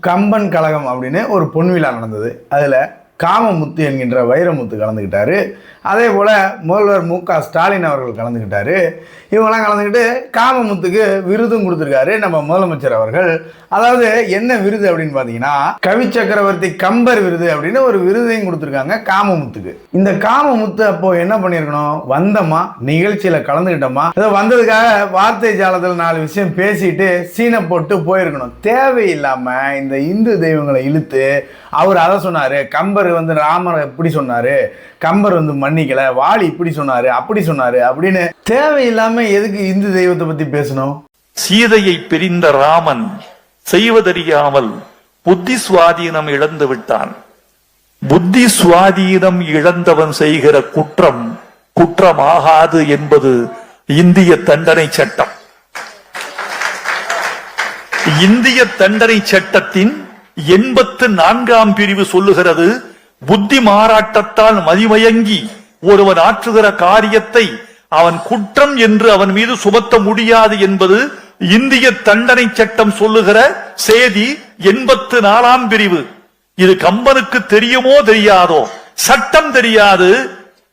கம்பன் கழகம் அப்படின்னு ஒரு பொன் விழா நடந்தது. அதில் காமமுத்து என்கின்ற வைரமுத்து கலந்துக்கிட்டார் அதே போல் முதல்வர் மு க ஸ்டாலின் அவர்கள் கலந்துக்கிட்டார் இவங்கெல்லாம் கலந்துக்கிட்டு காமமுத்துக்கு விருதும் கொடுத்துருக்காரு நம்ம முதலமைச்சர் அவர்கள். அதாவது என்ன விருது அப்படின்னு பார்த்தீங்கன்னா கவி சக்கரவர்த்தி கம்பர் விருது அப்படின்னு ஒரு விருதையும் கொடுத்துருக்காங்க காமமுத்துக்கு. இந்த காமமுத்து அப்போ என்ன பண்ணியிருக்கணும்? வந்தோமா? நிகழ்ச்சியில் கலந்துக்கிட்டோமா அதை வந்ததுக்காக வார்த்தை ஜாலத்தில் நாலு விஷயம் பேசிட்டு சீனை போட்டு போயிருக்கணும். தேவையில்லாமல் இந்த இந்து தெய்வங்களை இழுத்து அவர் அதை சொன்னார் கம்பர் வந்து ராமர் எப்படி சொன்னார்? கம்பர் வந்து மன்னிக்கல வாலி இப்படி சொன்னார் அப்படி சொன்னார் அப்படின்னு தேவையில்லாமல் எதுக்கு இந்து தெய்வத்தை பற்றி பேசணும்? சீதையை பிரிந்த ராமன் செய்வதறியாமல் புத்தி சுவாதீனம் இழந்து விட்டான். புத்தி சுவாதீனம் இழந்தவன் செய்கிற குற்றம் குற்றமாகாது என்பது இந்திய தண்டனை சட்டம். இந்திய தண்டனை சட்டத்தின் எண்பத்து நான்காம் பிரிவு சொல்லுகிறது புத்தி மாறாட்டத்தால் மதிமயங்கி ஒருவன் ஆற்றுகிற காரியத்தை அவன் குற்றம் என்று அவன் மீது சுமத்த முடியாது என்பது இந்திய தண்டனை சட்டம் சொல்லுகிற செய்தி எண்பத்து நாலாம் பிரிவு. இது கம்பனுக்கு தெரியுமோ தெரியாதோ? சட்டம் தெரியாது.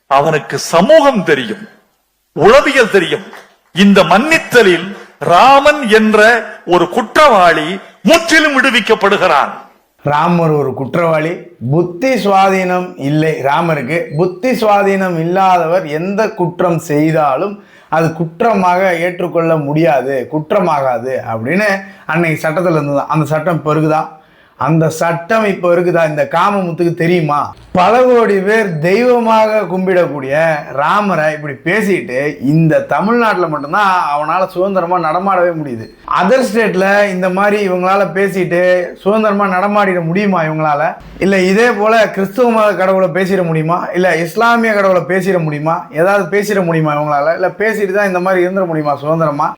அவனுக்கு சமூகம் தெரியும். உளவியல் தெரியும். இந்த மன்னித்தலில் ராமன் என்ற ஒரு குற்றவாளி முற்றிலும் விடுவிக்கப்படுகிறான். ராமர் ஒரு குற்றவாளி. புத்தி சுவாதீனம் இல்லை ராமருக்கு. புத்தி சுவாதீனம் இல்லாதவர் எந்த குற்றம் செய்தாலும் அது குற்றமாக ஏற்றுக்கொள்ள முடியாது குற்றமாகாது அப்படின்னு அன்னைக்கு சட்டத்தில் இருந்தது அந்த சட்டம் பெருகுதான். அந்த சட்டம் இப்போ இருக்குதா? இந்த காமமுத்துக்கு தெரியுமா? பல கோடி பேர் தெய்வமாக கும்பிடக்கூடிய ராமரை இப்படி பேசிட்டு இந்த தமிழ்நாட்டில் மட்டும்தான் அவனால் சுதந்திரமாக நடமாடவே முடியுது. அதர் ஸ்டேட்டில் இந்த மாதிரி இவங்களால பேசிட்டு சுதந்திரமாக நடமாடிட முடியுமா இவங்களால? இல்லை இதே போல் கிறிஸ்துவ மத கடவுளை பேசிட முடியுமா? இல்லை இஸ்லாமிய கடவுளை பேசிட முடியுமா? ஏதாவது பேசிட முடியுமா இவங்களால? இல்லை பேசிட்டு தான் இந்த மாதிரி இருந்துட முடியுமா சுதந்திரமா?